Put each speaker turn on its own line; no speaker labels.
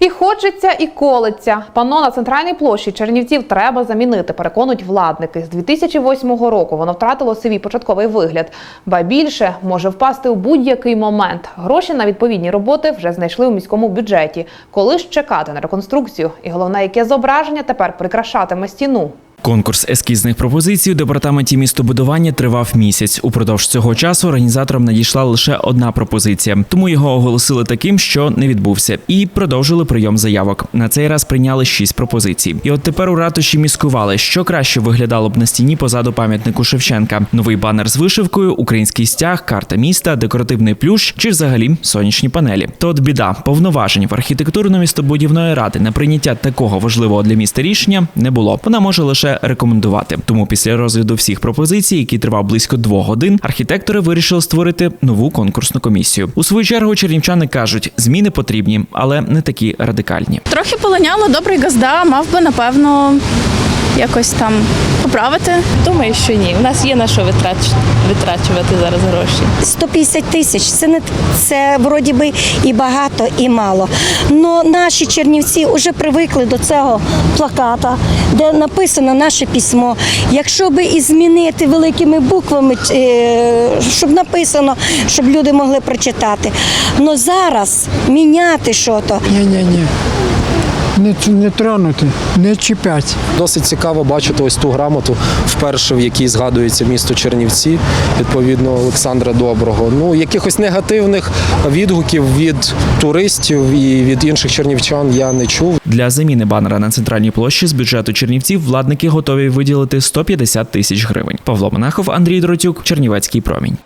І хочеться, і колеться. Панно на центральній площі Чернівців треба замінити, переконують владники. З 2008 року воно втратило свій початковий вигляд. Ба більше може впасти у будь-який момент. Гроші на відповідні роботи вже знайшли у міському бюджеті. Коли ж чекати на реконструкцію? І головне, яке зображення тепер прикрашатиме стіну?
Конкурс ескізних пропозицій у департаменті містобудування тривав місяць. Упродовж цього часу організаторам надійшла лише одна пропозиція, тому його оголосили таким, що не відбувся, і продовжили прийом заявок. На цей раз прийняли шість пропозицій. І от тепер у ратуші міскували, що краще виглядало б на стіні позаду пам'ятнику Шевченка: новий банер з вишивкою, український стяг, карта міста, декоративний плющ чи взагалі сонячні панелі. То біда повноважень в архітектурно-містобудівної ради на прийняття такого важливого для міста рішення не було. Вона може лише рекомендувати. Тому після розгляду всіх пропозицій, який тривав близько двох годин, архітектори вирішили створити нову конкурсну комісію. У свою чергу чернівчани кажуть, зміни потрібні, але не такі радикальні.
Трохи полоняло, добрий газда, мав би, напевно, якось там поправити.
Думаю, що ні. У нас є на що витрач... витрачувати зараз гроші.
150 тисяч це не це вроді би і багато, і мало. Но наші чернівці вже привикли до цього плаката, де написано наше письмо. Якщо би і змінити великими буквами, е, щоб написано, щоб люди могли прочитати. Но зараз міняти щось.
Ні, ні, ні. Не, не тронути, не чіпати.
Досить цікаво бачити ось ту грамоту, вперше в якій згадується місто Чернівці, відповідно Олександра Доброго. Ну якихось негативних відгуків від туристів і від інших чернівчан я не чув.
Для заміни банера на центральній площі з бюджету Чернівців владники готові виділити 150 тисяч гривень. Павло Монахов, Андрій Доротюк, Чернівецький промінь.